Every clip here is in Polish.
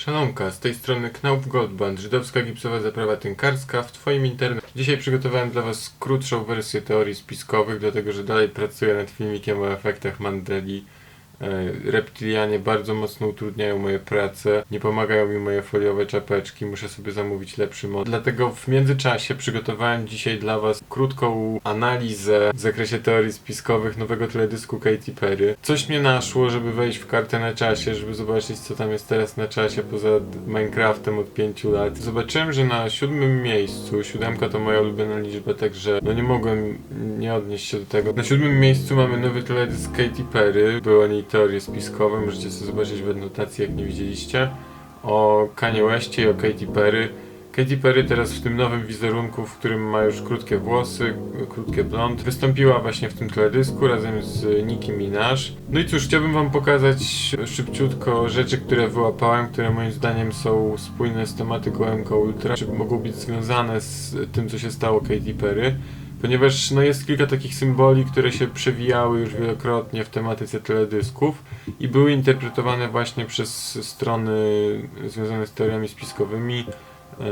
Szanowka, z tej strony Knauf Goldband, żydowska gipsowa zaprawa tynkarska w Twoim internecie. Dzisiaj przygotowałem dla Was krótszą wersję teorii spiskowych, dlatego że dalej pracuję nad filmikiem o efektach Mandeli. E, Reptilianie bardzo mocno utrudniają moje prace, nie pomagają mi moje foliowe czapeczki, muszę sobie zamówić lepszy mod. Dlatego w międzyczasie przygotowałem dzisiaj dla Was krótką analizę w zakresie teorii spiskowych nowego teledysku Katy Perry. Coś mnie naszło, żeby wejść w kartę na czasie, żeby zobaczyć co tam jest teraz na czasie poza Minecraftem od 5 lat. Zobaczyłem, że na siódmym miejscu, siódemka to moja ulubiona liczba, także no nie mogłem nie odnieść się do tego. Na siódmym miejscu mamy nowy teledysk Katy Perry, były o niej teorie spiskowe, możecie sobie zobaczyć w adnotacji jak nie widzieliście, o Kanye Westie i o Katy Perry. Katy Perry teraz w tym nowym wizerunku, w którym ma już krótkie włosy, krótkie blond, wystąpiła właśnie w tym teledysku razem z Nicki Minaj. No i cóż, chciałbym wam pokazać szybciutko rzeczy, które wyłapałem, które moim zdaniem są spójne z tematyką MK Ultra, czy mogą być związane z tym, co się stało Katy Perry. Ponieważ no, jest kilka takich symboli, które się przewijały już wielokrotnie w tematyce teledysków i były interpretowane właśnie przez strony związane z teoriami spiskowymi e,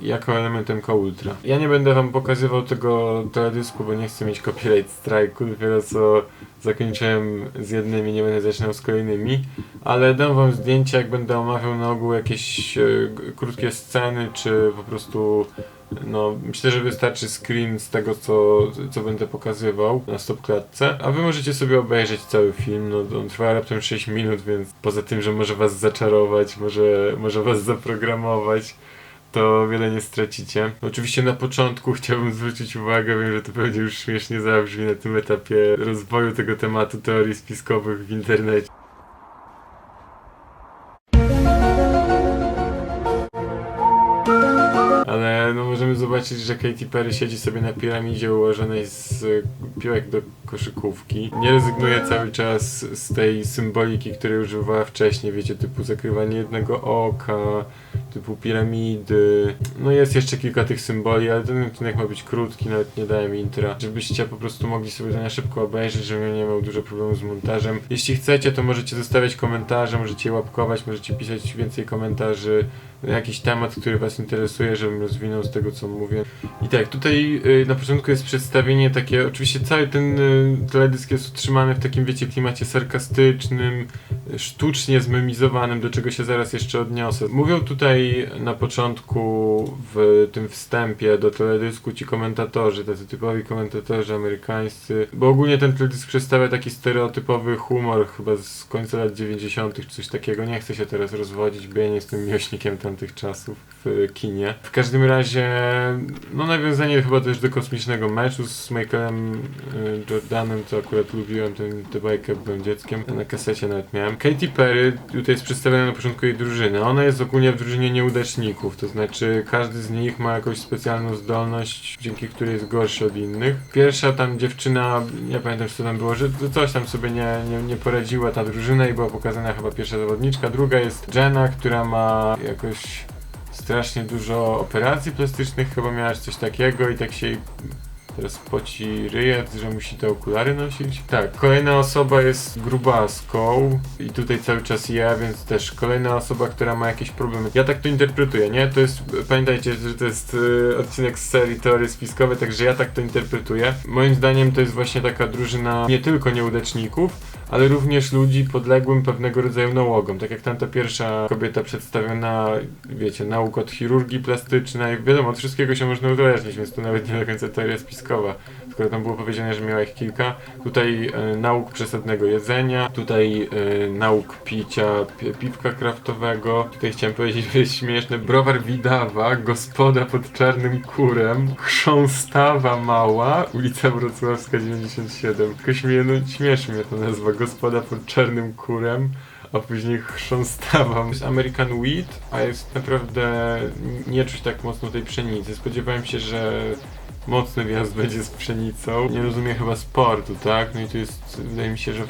jako elementem MK Ultra. Ja nie będę wam pokazywał tego teledysku, bo nie chcę mieć copyright strike'u, dopiero co zakończyłem z jednymi, nie będę zaczynał z kolejnymi, ale dam wam zdjęcia, jak będę omawiał na ogół jakieś e, krótkie sceny, czy po prostu no, myślę, że wystarczy screen z tego, co, co będę pokazywał na stopklatce, a wy możecie sobie obejrzeć cały film, no on trwa raptem 6 minut, więc poza tym, że może was zaczarować, może, może was zaprogramować, to wiele nie stracicie. Oczywiście na początku chciałbym zwrócić uwagę, wiem, że to pewnie już śmiesznie zabrzmi na tym etapie rozwoju tego tematu teorii spiskowych w internecie. Możemy zobaczyć, że Katy Perry siedzi sobie na piramidzie ułożonej z y, piłek do koszykówki. Nie rezygnuje cały czas z tej symboliki, której używała wcześniej, wiecie, typu zakrywanie jednego oka, typu piramidy. No jest jeszcze kilka tych symboli, ale ten odcinek ma być krótki, nawet nie dałem intra, żebyście po prostu mogli sobie to na szybko obejrzeć, żebym nie miał dużo problemu z montażem. Jeśli chcecie, to możecie zostawiać komentarze, możecie łapkować, możecie pisać więcej komentarzy jakiś temat, który was interesuje, żebym rozwinął z tego, co mówię. I tak, tutaj y, na początku jest przedstawienie takie, oczywiście cały ten y, teledysk jest utrzymany w takim, wiecie, klimacie sarkastycznym, sztucznie zmemizowanym, do czego się zaraz jeszcze odniosę. Mówią tutaj na początku w tym wstępie do teledysku ci komentatorzy, tacy typowi komentatorzy amerykańscy, bo ogólnie ten teledysk przedstawia taki stereotypowy humor chyba z końca lat 90. czy coś takiego. Nie chcę się teraz rozwodzić, bo ja nie jestem miłośnikiem tamtych czasów w kinie. W każdym razie, no nawiązanie chyba też do kosmicznego meczu z Michaelem y, Jordanem, to akurat lubiłem ten, tę bajkę, byłem dzieckiem. Na kasecie nawet miałem. Katy Perry, tutaj jest przedstawiona na początku jej drużyny. Ona jest ogólnie w drużynie nieudaczników, to znaczy każdy z nich ma jakąś specjalną zdolność, dzięki której jest gorszy od innych. Pierwsza tam dziewczyna, nie pamiętam co tam było, że coś tam sobie nie, nie, nie poradziła ta drużyna i była pokazana chyba pierwsza zawodniczka. Druga jest Jenna, która ma jakoś strasznie dużo operacji plastycznych, chyba miałaś coś takiego i tak się jej teraz poci ryje, że musi te okulary nosić. Tak, kolejna osoba jest grubaską i tutaj cały czas ja, więc też kolejna osoba, która ma jakieś problemy. Ja tak to interpretuję, nie? To jest, pamiętajcie, że to jest y, odcinek z serii teorie spiskowe, także ja tak to interpretuję. Moim zdaniem to jest właśnie taka drużyna nie tylko nieudaczników, ale również ludzi podległym pewnego rodzaju nałogom. Tak jak tamta pierwsza kobieta przedstawiona, wiecie, nauk od chirurgii plastycznej. Wiadomo, od wszystkiego się można uzależnić, więc to nawet nie do końca teoria spiskowa. Skoro tam było powiedziane, że miała ich kilka. Tutaj e, nauk przesadnego jedzenia, tutaj e, nauk picia pi piwka kraftowego. Tutaj chciałem powiedzieć, że jest śmieszne. Browar Widawa, gospoda pod czarnym kurem, chrząstawa mała, ulica Wrocławska 97. Tylko śmie, no, mnie to nazwa, gospoda pod czarnym kurem. A później chrząstawa. Jest American Wheat, a jest naprawdę nie czuć tak mocno tej pszenicy. Spodziewałem się, że mocny wjazd będzie z pszenicą. Nie rozumie chyba sportu, tak? No i tu jest, wydaje mi się, że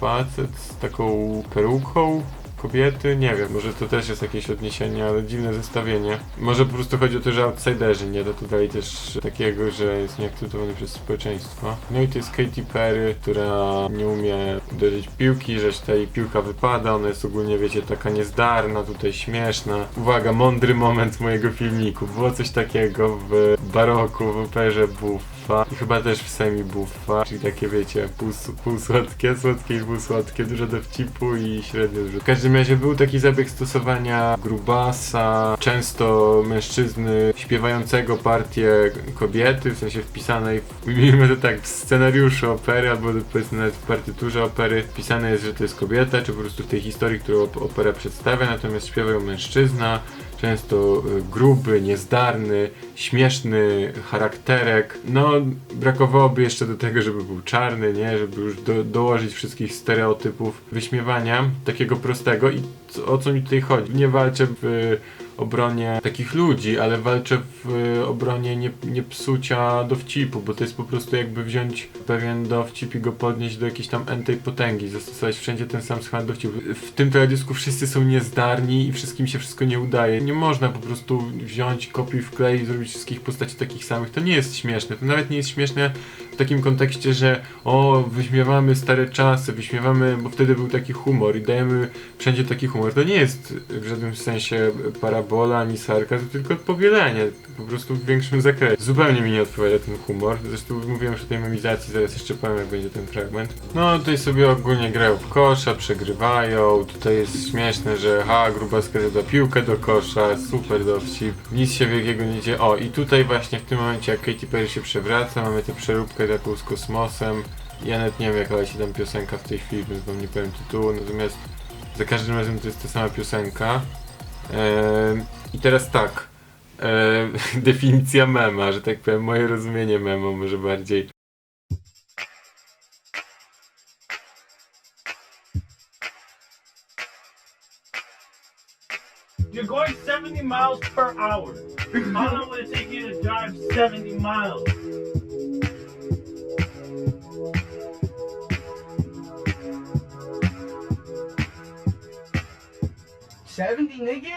facet z taką peruką. Kobiety, nie wiem, może to też jest jakieś odniesienie, ale dziwne zestawienie. Może po prostu chodzi o to, że outsiderzy nie dodali też takiego, że jest nieakceptowany przez społeczeństwo. No i to jest Katy Perry, która nie umie uderzyć piłki, że ta jej piłka wypada, ona jest ogólnie, wiecie, taka niezdarna, tutaj śmieszna. Uwaga, mądry moment mojego filmiku. Było coś takiego w baroku, w operze Buffa i chyba też w semi Buffa, czyli takie, wiecie, pół, półsłodkie, słodkie i półsłodkie, dużo dowcipu i średnio dużo. W każdym razie był taki zabieg stosowania grubasa, często mężczyzny śpiewającego partię kobiety, w sensie wpisanej, ujmijmy to tak, w scenariuszu opery, albo powiedzmy nawet w partyturze opery wpisane jest, że to jest kobieta, czy po prostu w tej historii, którą op- opera przedstawia, natomiast śpiewa ją mężczyzna, często y, gruby, niezdarny, śmieszny charakterek. No, brakowałoby jeszcze do tego, żeby był czarny, nie? Żeby już do, dołożyć wszystkich stereotypów wyśmiewania, takiego prostego. I o co mi tutaj chodzi? Nie walczę w obronie takich ludzi, ale walczę w y, obronie nie, nie psucia dowcipu, bo to jest po prostu jakby wziąć pewien dowcip i go podnieść do jakiejś tam entej potęgi, zastosować wszędzie ten sam schemat dowcipu. W tym teledysku wszyscy są niezdarni i wszystkim się wszystko nie udaje. Nie można po prostu wziąć, kopiuj, wklej i zrobić wszystkich postaci takich samych. To nie jest śmieszne. To nawet nie jest śmieszne w takim kontekście, że o, wyśmiewamy stare czasy, wyśmiewamy, bo wtedy był taki humor i dajemy wszędzie taki humor. To nie jest w żadnym sensie parabola ani sarkazm, tylko powielenie, po prostu w większym zakresie. Zupełnie mi nie odpowiada ten humor. Zresztą mówiłem już o tej memizacji, zaraz jeszcze powiem, jak będzie ten fragment. No, tutaj sobie ogólnie grają w kosza, przegrywają. Tutaj jest śmieszne, że ha, grubaska da piłkę do kosza, super dowcip. Nic się wielkiego nie dzieje. O, i tutaj właśnie w tym momencie, jak Katy Perry się przewraca, mamy tę przeróbkę taką z kosmosem. Ja nawet nie wiem, jaka leci tam piosenka w tej chwili, więc wam nie powiem tytułu, natomiast za każdym razem to jest ta sama piosenka. Ehm, I teraz tak. Ehm, definicja mema, że tak powiem, moje rozumienie mema może bardziej. You're going 70 miles per hour. How long would it take you to drive 70 miles? Seventy, nigga.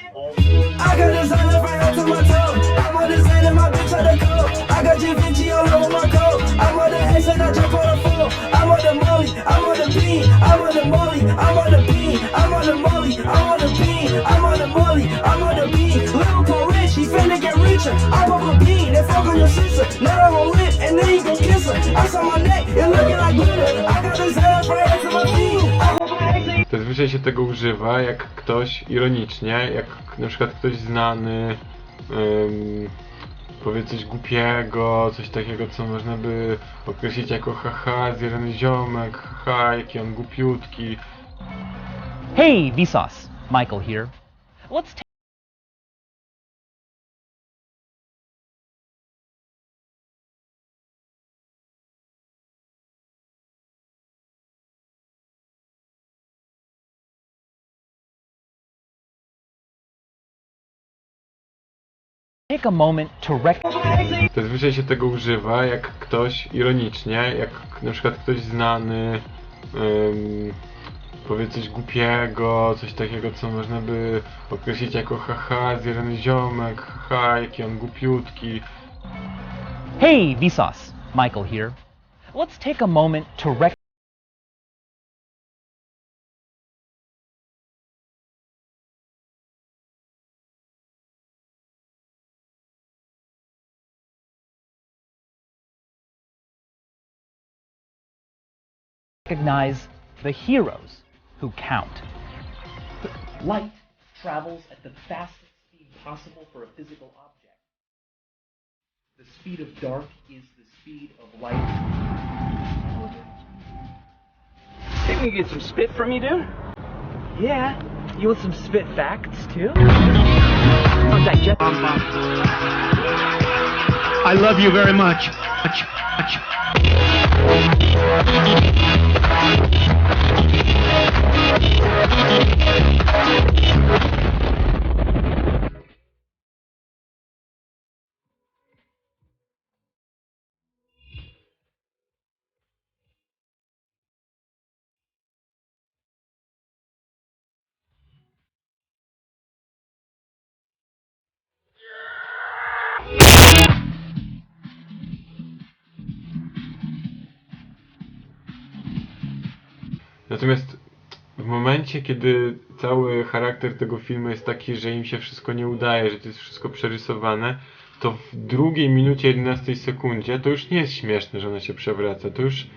I got designer right up to my toe. I'm a designer, my bitch on the coat. I got Givenchy all over my coat. I'm on the X and I jump on the floor. I'm on the molly, I'm on the bean. I'm on the molly, I'm on the bean. I'm on the molly, I'm on the bean. I'm on the molly, I'm on the bean. Little Paul Rich, he finna get richer. I pop a bean, and fuck on your sister. Now I'm on lip, and then you gon' kiss her. I saw my neck, it looking like glitter. I got designer right up to my feet. Zazwyczaj się tego używa, jak ktoś ironicznie, jak na przykład ktoś znany um, powie coś głupiego, coś takiego, co można by określić jako haha, zjarany ziomek, haha, jaki on głupiutki. Hey, Vsauce. Michael here. Let's take a moment to rec- Zazwyczaj się tego używa, jak ktoś ironicznie, jak na przykład ktoś znany um, powie coś głupiego, coś takiego, co można by określić jako haha, zjarany ziomek, haha, jaki on głupiutki. Hey, Vsauce. Michael here. Let's take a moment to rec- recognize the heroes who count. Light travels at the fastest speed possible for a physical object. The speed of dark is the speed of light. Think we can get some spit from you, dude? Yeah. You want some spit facts too? Digest this. I love you very much. much, much. ファイトクリーム。Natomiast w momencie, kiedy cały charakter tego filmu jest taki, że im się wszystko nie udaje, że to jest wszystko przerysowane, to w drugiej minucie 11 sekundzie to już nie jest śmieszne, że ona się przewraca. To już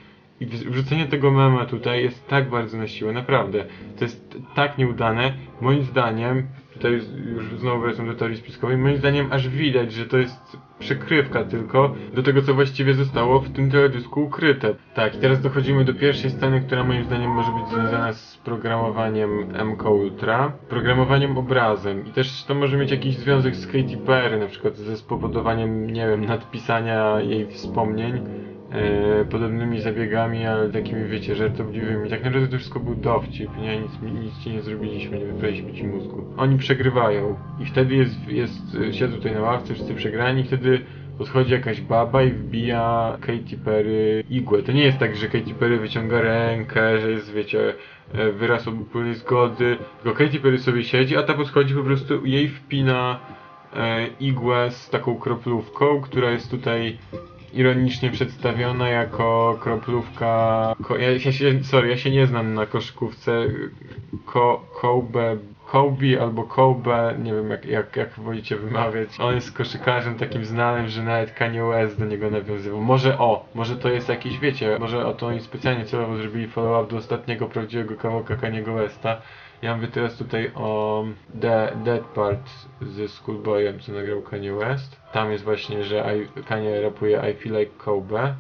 i wrz- wrzucenie tego mema tutaj jest tak bardzo na siłę, naprawdę. To jest tak nieudane. Moim zdaniem, tutaj już, znowu wracam do teorii spiskowej, moim zdaniem aż widać, że to jest przykrywka tylko do tego, co właściwie zostało w tym teledysku ukryte. Tak, i teraz dochodzimy do pierwszej sceny, która moim zdaniem może być związana z programowaniem MK Ultra, programowaniem obrazem. I też to może mieć jakiś związek z Katy Perry, na przykład ze spowodowaniem, nie wiem, nadpisania jej wspomnień e, podobnymi zabiegami, ale takimi, wiecie, żartobliwymi. Tak naprawdę to wszystko był dowcip, nie? Nic, nic ci nie zrobiliśmy, nie wybraliśmy ci mózgu. Oni przegrywają i wtedy jest, jest tutaj na ławce, wszyscy przegrani, wtedy podchodzi jakaś baba i wbija Katy Perry igłę. To nie jest tak, że Katy Perry wyciąga rękę, że jest, wiecie, e, wyraz obopólnej zgody, tylko Katy Perry sobie siedzi, a ta podchodzi po prostu, jej wpina e, igłę z taką kroplówką, która jest tutaj ironicznie przedstawiona jako kroplówka. Ko, ja, ja się, sorry, ja się nie znam na koszykówce. Ko, Kobe. Kobe albo Kobe, nie wiem jak, jak, jak wolicie wymawiać. On jest koszykarzem takim znanym, że nawet Kanye West do niego nawiązywał. Może o, może to jest jakiś, wiecie, może o to oni specjalnie celowo zrobili follow-up do ostatniego prawdziwego kawałka Kanye'ego Westa. Ja mówię teraz tutaj o The Dead Part ze Schoolboyem, co nagrał Kanye West. Tam jest właśnie, że I, Kanye rapuje I Feel Like Kobe.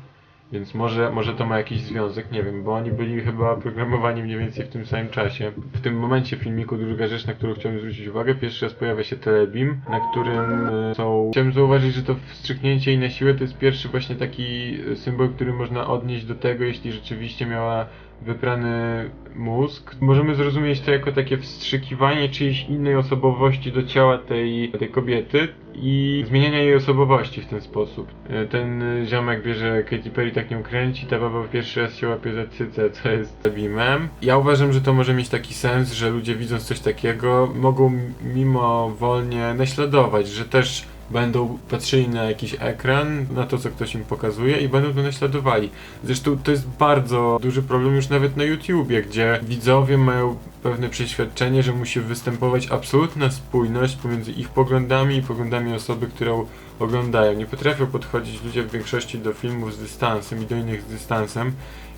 Więc może, może to ma jakiś związek, nie wiem, bo oni byli chyba programowani mniej więcej w tym samym czasie. W tym momencie filmiku druga rzecz, na którą chciałem zwrócić uwagę, pierwszy raz pojawia się Telebim, na którym e, są... Chciałem zauważyć, że to wstrzyknięcie i na siłę to jest pierwszy właśnie taki symbol, który można odnieść do tego, jeśli rzeczywiście miała wyprany mózg. Możemy zrozumieć to jako takie wstrzykiwanie czyjejś innej osobowości do ciała tej, tej kobiety i zmieniania jej osobowości w ten sposób. E, Ten ziomek wie, że Katy Perry tak nią kręci, ta baba pierwszy raz się łapie za cycę, co jest bimem. Ja uważam, że to może mieć taki sens, że ludzie widząc coś takiego mogą mimowolnie naśladować, że też będą patrzyli na jakiś ekran, na to, co ktoś im pokazuje i będą to naśladowali. Zresztą to jest bardzo duży problem już nawet na YouTubie, gdzie widzowie mają pewne przeświadczenie, że musi występować absolutna spójność pomiędzy ich poglądami i poglądami osoby, którą oglądają. Nie potrafią podchodzić ludzie w większości do filmów z dystansem i do innych z dystansem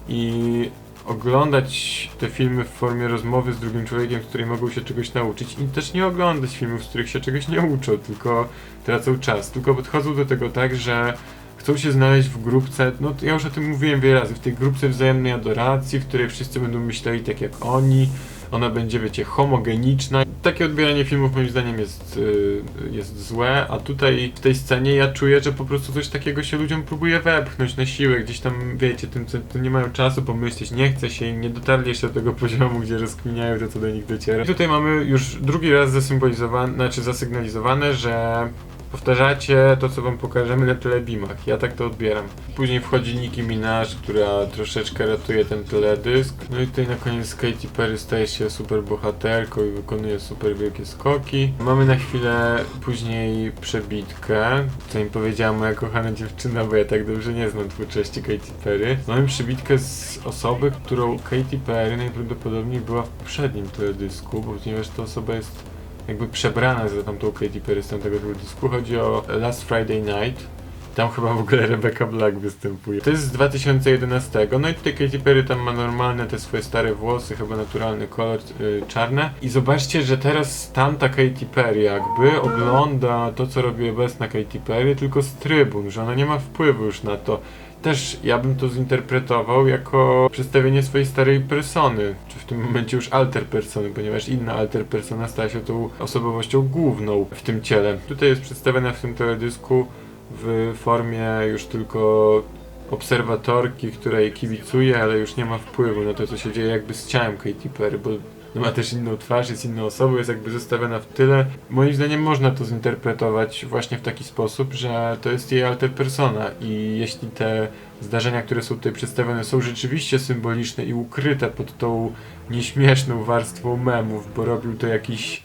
i oglądać te filmy w formie rozmowy z drugim człowiekiem, z której mogą się czegoś nauczyć i też nie oglądać filmów, z których się czegoś nie uczą, tylko tracą czas. Tylko podchodzą do tego tak, że chcą się znaleźć w grupce, no ja już o tym mówiłem wiele razy, w tej grupce wzajemnej adoracji, w której wszyscy będą myśleli tak jak oni, ona będzie, wiecie, homogeniczna. Takie odbieranie filmów moim zdaniem jest, y, jest złe, a tutaj w tej scenie ja czuję, że po prostu coś takiego się ludziom próbuje wepchnąć na siłę, gdzieś tam, wiecie, tym, to nie mają czasu pomyśleć, nie chce się i nie dotarli jeszcze do tego poziomu, gdzie rozkminiają to, co do nich dociera. I tutaj mamy już drugi raz zasymbolizowane, znaczy zasygnalizowane, że powtarzacie to, co wam pokażemy na telebimach. Ja tak to odbieram. Później wchodzi Nicki Minaj, która troszeczkę ratuje ten teledysk. No i tutaj na koniec Katy Perry staje się super bohaterką i wykonuje super wielkie skoki. Mamy na chwilę później przebitkę, co im powiedziała moja kochana dziewczyna, bo ja tak dobrze nie znam twórczości Katy Perry. Mamy przebitkę z osoby, którą Katy Perry najprawdopodobniej była w poprzednim teledysku, bo ponieważ ta osoba jest jakby przebrana za tamtą Katy Perry z tamtego teledysku. Chodzi o Last Friday Night. Tam chyba w ogóle Rebecca Black występuje. To jest z 2011. No i tutaj Katy Perry tam ma normalne te swoje stare włosy, chyba naturalny kolor, y, czarne. I zobaczcie, że teraz tamta Katy Perry jakby ogląda to, co robi obecna Katy Perry, tylko z trybun, że ona nie ma wpływu już na to. Też ja bym to zinterpretował jako przedstawienie swojej starej persony, czy w tym momencie już alter persony, ponieważ inna alter persona stała się tą osobowością główną w tym ciele. Tutaj jest przedstawiona w tym teledysku w formie już tylko obserwatorki, której kibicuje, ale już nie ma wpływu na to, co się dzieje jakby z ciałem Katy Perry, bo ma też inną twarz, jest inną osobą, jest jakby zostawiona w tyle. Moim zdaniem można to zinterpretować właśnie w taki sposób, że to jest jej alter persona i jeśli te zdarzenia, które są tutaj przedstawione są rzeczywiście symboliczne i ukryte pod tą nieśmieszną warstwą memów, bo robił to jakiś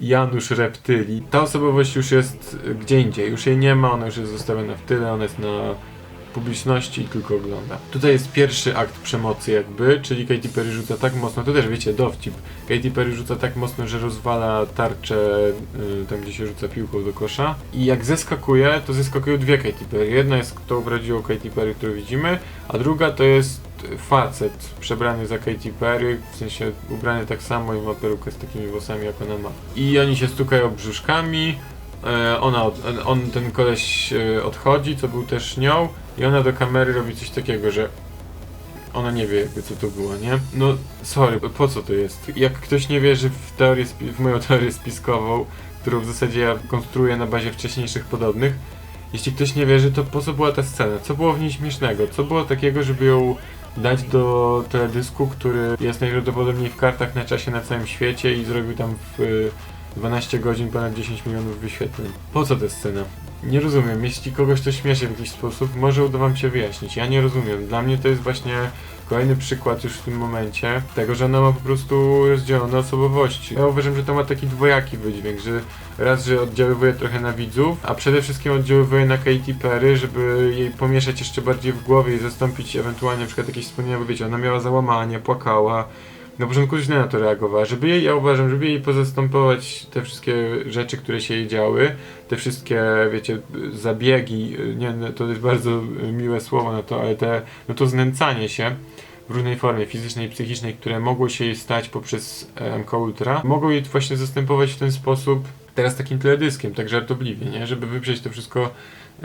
Janusz Reptyli. Ta osobowość już jest gdzie indziej, już jej nie ma, ona już jest zostawiona w tyle, ona jest na publiczności i tylko ogląda. Tutaj jest pierwszy akt przemocy jakby, czyli Katy Perry rzuca tak mocno, to też wiecie, dowcip. Katy Perry rzuca tak mocno, że rozwala tarczę y, tam, gdzie się rzuca piłką do kosza. I jak zeskakuje, to zeskakują dwie Katy Perry. Jedna jest tą prawdziwą Katy Perry, którą widzimy, a druga to jest facet przebrany za Katy Perry, w sensie ubrany tak samo i ma perukę z takimi włosami, jak ona ma. I oni się stukają brzuszkami, e, ona, on, ten koleś e, odchodzi, co był też nią i ona do kamery robi coś takiego, że ona nie wie jakby co to było, nie? No, sorry, po co to jest? Jak ktoś nie wierzy w teorię, w moją teorię spiskową, którą w zasadzie ja konstruuję na bazie wcześniejszych podobnych, jeśli ktoś nie wierzy, to po co była ta scena? Co było w niej śmiesznego? Co było takiego, żeby ją dać do teledysku, który jest najprawdopodobniej w kartach na czasie na całym świecie i zrobił tam w 12 godzin ponad 10 milionów wyświetleń. Po co ta scena? Nie rozumiem. Jeśli kogoś to śmieszy w jakiś sposób, może uda wam się wyjaśnić. Ja nie rozumiem. Dla mnie to jest właśnie kolejny przykład już w tym momencie tego, że ona ma po prostu rozdzielone osobowości. Ja uważam, że to ma taki dwojaki wydźwięk, że raz, że oddziaływuje trochę na widzów, a przede wszystkim oddziaływuje na Katy Perry, żeby jej pomieszać jeszcze bardziej w głowie i zastąpić ewentualnie na przykład jakieś wspomnienia, bo wiecie, ona miała załamanie, płakała, na początku źle na to reagowała, żeby jej, ja uważam, żeby jej pozastępować te wszystkie rzeczy, które się jej działy, te wszystkie, wiecie, zabiegi, nie, no, to jest bardzo miłe słowo na to, ale te, no to znęcanie się w różnej formie fizycznej i psychicznej, które mogło się jej stać poprzez e, MK Ultra, mogą jej właśnie zastępować w ten sposób teraz takim teledyskiem, tak żartobliwie, nie? Żeby wyprzeć to wszystko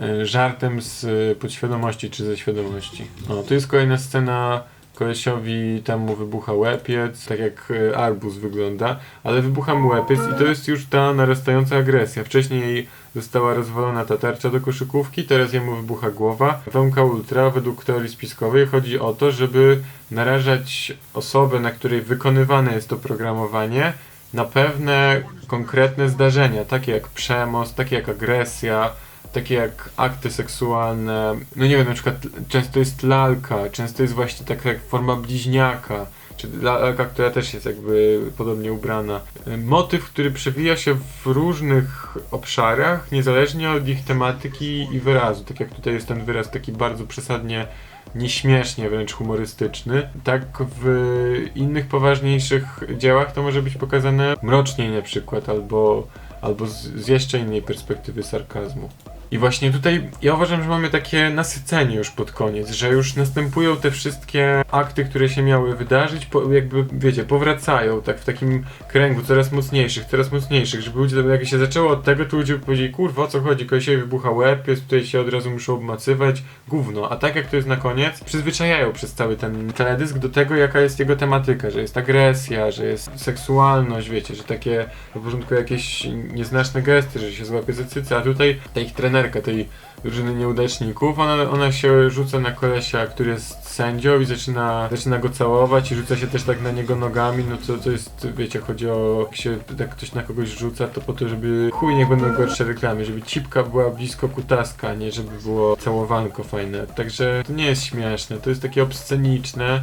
e, żartem z e, podświadomości czy ze świadomości. O, to jest kolejna scena kolesiowi temu wybucha łepiec, tak jak e, arbuz wygląda, ale wybucha mu łepiec i to jest już ta narastająca agresja. Wcześniej została rozwalona ta tarcza do koszykówki, teraz jemu wybucha głowa. W Ultra według teorii spiskowej chodzi o to, żeby narażać osobę, na której wykonywane jest to programowanie, na pewne konkretne zdarzenia, takie jak przemoc, takie jak agresja, takie jak akty seksualne. No nie wiem, na przykład często jest lalka, często jest właśnie taka jak forma bliźniaka, czy lalka, która też jest jakby podobnie ubrana. Motyw, który przewija się w różnych obszarach, niezależnie od ich tematyki i wyrazu. Tak jak tutaj jest ten wyraz taki bardzo przesadnie nieśmiesznie, wręcz humorystyczny. Tak w innych poważniejszych dziełach to może być pokazane mroczniej na przykład, albo, albo z, z jeszcze innej perspektywy sarkazmu. I właśnie tutaj ja uważam, że mamy takie nasycenie już pod koniec, że już następują te wszystkie akty, które się miały wydarzyć, po, jakby wiecie, powracają tak w takim kręgu coraz mocniejszych, coraz mocniejszych, żeby ludzie, jak się zaczęło od tego, to ludzie powiedzieli, kurwa o co chodzi, kolesiowi wybucha łeb, jest tutaj się od razu muszą obmacywać, gówno, a tak jak to jest na koniec, przyzwyczajają przez cały ten teledysk do tego, jaka jest jego tematyka, że jest agresja, że jest seksualność, wiecie, że takie na początku jakieś nieznaczne gesty, że się złapie za a tutaj ta ich trenerka tej drużyny nieudaczników, ona, ona się rzuca na kolesia, który jest sędzią i zaczyna, zaczyna go całować i rzuca się też tak na niego nogami, no to, to jest, wiecie, chodzi o, jak się tak ktoś na kogoś rzuca, to po to, żeby chuj niech będą gorsze reklamy, żeby cipka była blisko kutaska, nie żeby było całowanko fajne. Także to nie jest śmieszne, to jest takie obsceniczne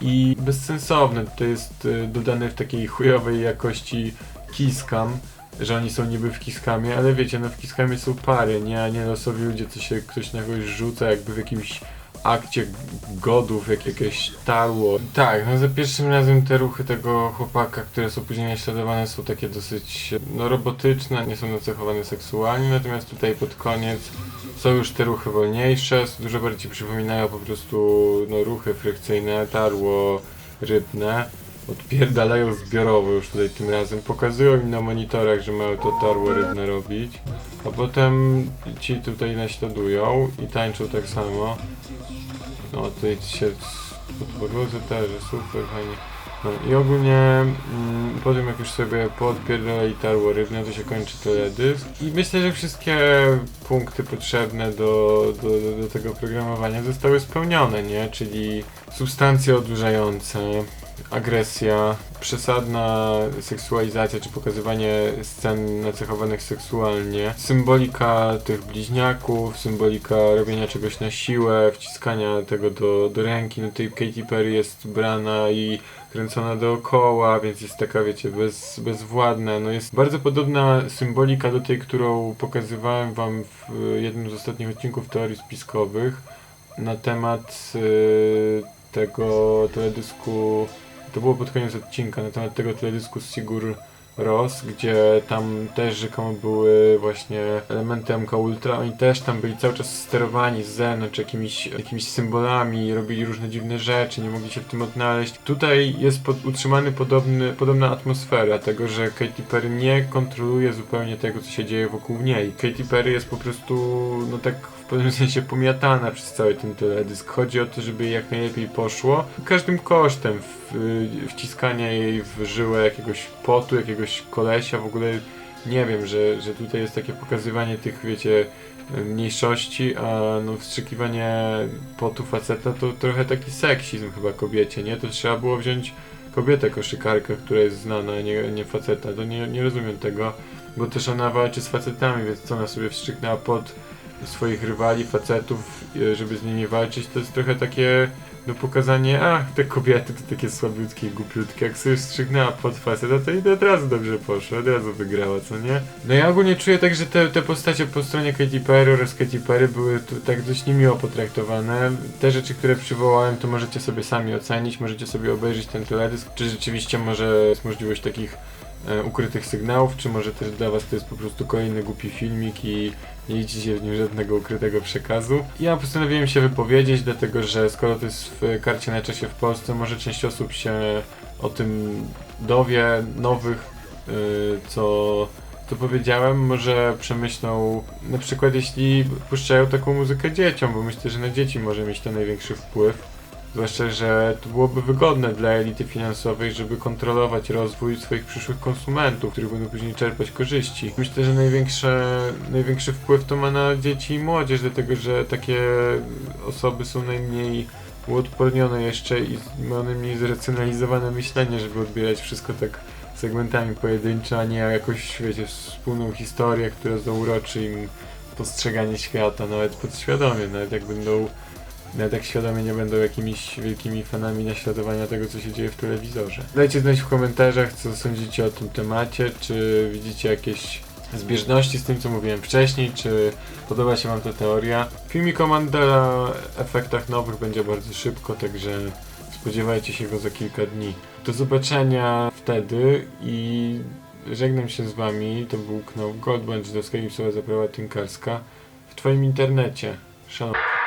i bezsensowne. To jest y, dodane w takiej chujowej jakości kiskam, że oni są niby w kiskamie, ale wiecie, no w kiskamie są pary, nie, a nie losowi ludzie, co się ktoś na kogoś rzuca, jakby w jakimś akcie godów, jak jakieś tarło. Tak, no za pierwszym razem te ruchy tego chłopaka, które są później naśladowane, są takie dosyć no, robotyczne, nie są nacechowane seksualnie, natomiast tutaj pod koniec są już te ruchy wolniejsze, dużo bardziej przypominają po prostu no, ruchy frykcyjne, tarło rybne. Odpierdalają zbiorowo już tutaj tym razem. Pokazują im na monitorach, że mają to tarło rybne robić. A potem ci tutaj naśladują i tańczą tak samo. No tutaj się pod podłodze też, super fajnie. No i ogólnie mm, po tym jak już sobie poodpierdolali tarło rybne, to się kończy teledysk. I myślę, że wszystkie punkty potrzebne do, do, do tego programowania zostały spełnione, nie? Czyli substancje odurzające, agresja, przesadna seksualizacja czy pokazywanie scen nacechowanych seksualnie, symbolika tych bliźniaków, symbolika robienia czegoś na siłę, wciskania tego do, do ręki. No tutaj Katy Perry jest brana i kręcona dookoła, więc jest taka, wiecie, bez, bezwładna. No jest bardzo podobna symbolika do tej, którą pokazywałem wam w jednym z ostatnich odcinków teorii spiskowych na temat y, tego teledysku, to było pod koniec odcinka, na temat tego teledysku z Sigur Ros, gdzie tam też rzekomo były właśnie elementy MK Ultra, oni też tam byli cały czas sterowani z zewnątrz jakimiś, jakimiś symbolami, robili różne dziwne rzeczy, nie mogli się w tym odnaleźć. Tutaj jest pod, utrzymany podobny, podobna atmosfera tego, że Katy Perry nie kontroluje zupełnie tego, co się dzieje wokół niej. Katy Perry jest po prostu, no tak pewnym sensie pomiatana przez cały ten teledysk. Chodzi o to, żeby jej jak najlepiej poszło. Każdym kosztem w, y, wciskania jej w żyłę jakiegoś potu, jakiegoś kolesia, w ogóle nie wiem, że, że tutaj jest takie pokazywanie tych, wiecie, mniejszości, a no wstrzykiwanie potu faceta to trochę taki seksizm chyba kobiecie, nie? To trzeba było wziąć kobietę koszykarkę, która jest znana, nie, nie faceta. To nie, nie rozumiem tego, bo też ona walczy z facetami, więc co ona sobie wstrzyknęła pod swoich rywali, facetów, e, żeby z nimi walczyć, to jest trochę takie no pokazanie, a te kobiety to takie słabiutkie i głupiutkie, jak sobie wstrzygnęła pod faceta, to i od razu dobrze poszło, od razu wygrała, co nie? No ja ogólnie czuję tak, że te, te postacie po stronie Katy Perry oraz Katy Perry były tu tak dość niemiło potraktowane. Te rzeczy, które przywołałem, to możecie sobie sami ocenić, możecie sobie obejrzeć ten teledysk, czy rzeczywiście może jest możliwość takich e, ukrytych sygnałów, czy może też dla was to jest po prostu kolejny głupi filmik i nie liczycie w nim żadnego ukrytego przekazu. Ja postanowiłem się wypowiedzieć, dlatego że skoro to jest w karcie na czasie w Polsce, może część osób się o tym dowie, nowych, yy, co, co powiedziałem, może przemyślą, na przykład jeśli puszczają taką muzykę dzieciom, bo myślę, że na dzieci może mieć to największy wpływ. Zwłaszcza, że to byłoby wygodne dla elity finansowej, żeby kontrolować rozwój swoich przyszłych konsumentów, którzy będą później czerpać korzyści. Myślę, że największe, największy wpływ to ma na dzieci i młodzież, dlatego że takie osoby są najmniej uodpornione jeszcze i ma najmniej zracjonalizowane myślenie, żeby odbierać wszystko tak segmentami pojedynczo, a nie jakąś, wiecie, wspólną historię, która zauroczy im postrzeganie świata, nawet podświadomie, nawet jak będą nawet jak świadomie nie będą jakimiś wielkimi fanami naśladowania tego, co się dzieje w telewizorze. Dajcie znać w komentarzach, co sądzicie o tym temacie, czy widzicie jakieś zbieżności z tym, co mówiłem wcześniej, czy podoba się Wam ta teoria. Filmik o Mandela efektach nowych będzie bardzo szybko, także spodziewajcie się go za kilka dni. Do zobaczenia wtedy i żegnam się z Wami. To był Knop Goldband, Żydowska Gipsowa Zaprawa Tynkarska w Twoim internecie. Szanowni.